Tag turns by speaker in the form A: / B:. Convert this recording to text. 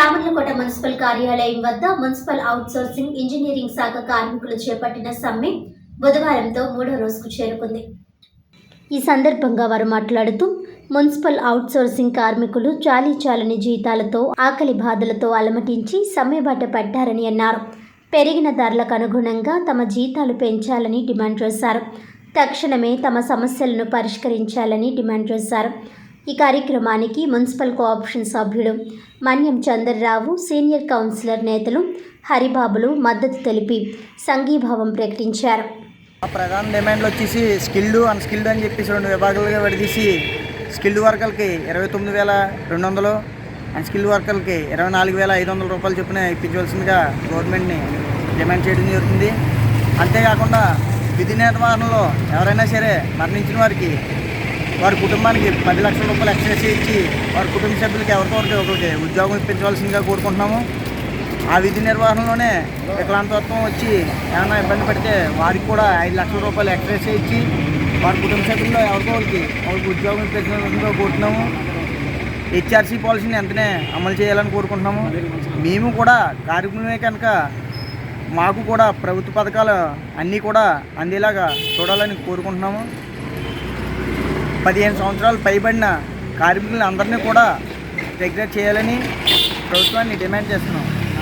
A: Samarlakota municipal కార్యాలయం వద్ద municipal outsourcing engineering శాఖ కార్మికులు చేపట్టిన సమ్మె బుధవారంతో మూడో రోజుకు చేరుకుంది. ఈ సందర్భంగా వారు మాట్లాడుతూ మున్సిపల్ అవుట్సోర్సింగ్ కార్మికులు చాలీ చాలని జీతాలతో ఆకలి బాధలతో అలమటించి సమ్మెబాట పడ్డారని అన్నారు. పెరిగిన ధరలకు అనుగుణంగా తమ జీతాలు పెంచాలని డిమాండ్ చేశారు. తక్షణమే తమ సమస్యలను పరిష్కరించాలని డిమాండ్ చేశారు. ఈ కార్యక్రమానికి మున్సిపల్ కోఆపరేషన్ సభ్యుడు మన్యం చంద్రరావు సీనియర్ కౌన్సిలర్ నేతలు హరిబాబులు మద్దతు తెలిపి సంఘీభావం ప్రకటించారు.
B: ఆ ప్రధాన డిమాండ్లు వచ్చేసి స్కిల్డ్ అన్స్కిల్డ్ అని చెప్పేసి రెండు విభాగాలుగా విడదీసి స్కిల్డ్ వర్కర్లకి ఇరవై తొమ్మిది వేల రెండు వందలు అన్స్కిల్డ్ వర్కర్లకి ఇరవై నాలుగు వేల ఐదు వందల రూపాయలు చొప్పున ఇప్పించవలసిందిగా గవర్నమెంట్ని డిమాండ్ చేయడం జరుగుతుంది. అంతేకాకుండా విధి నిర్వహణలో ఎవరైనా సరే మరణించిన వారికి వారి కుటుంబానికి పది లక్షల రూపాయలు ఎక్స్ట్రా ఇచ్చి వారి కుటుంబ సభ్యులకి ఎవరితో ఒకరికి ఉద్యోగం ఇప్పించవలసిందిగా కోరుకుంటున్నాము. ఆ విధి నిర్వహణలోనే వికలాంతత్వం వచ్చి ఏమైనా ఇబ్బంది పడితే వారికి కూడా ఐదు లక్షల రూపాయలు ఎక్స్ట్రా ఇచ్చి వారి కుటుంబ సభ్యుల్లో ఎవరితో ఒకరికి వాళ్ళకి ఉద్యోగం ఇప్పించవలసిందిగా కోరుతున్నాము హెచ్ఆర్సీ పాలసీని వెంటనే అమలు చేయాలని కోరుకుంటున్నాము. మేము కూడా కార్మికులమే కనుక మాకు కూడా ప్రభుత్వ పథకాలు అన్నీ కూడా అందేలాగా చూడాలని కోరుకుంటున్నాము. పదిహేను సంవత్సరాలు పైబడిన కార్మికులందరినీ కూడా రెగ్యులేట్ చేయాలని ప్రభుత్వాన్ని డిమాండ్ చేస్తున్నాం.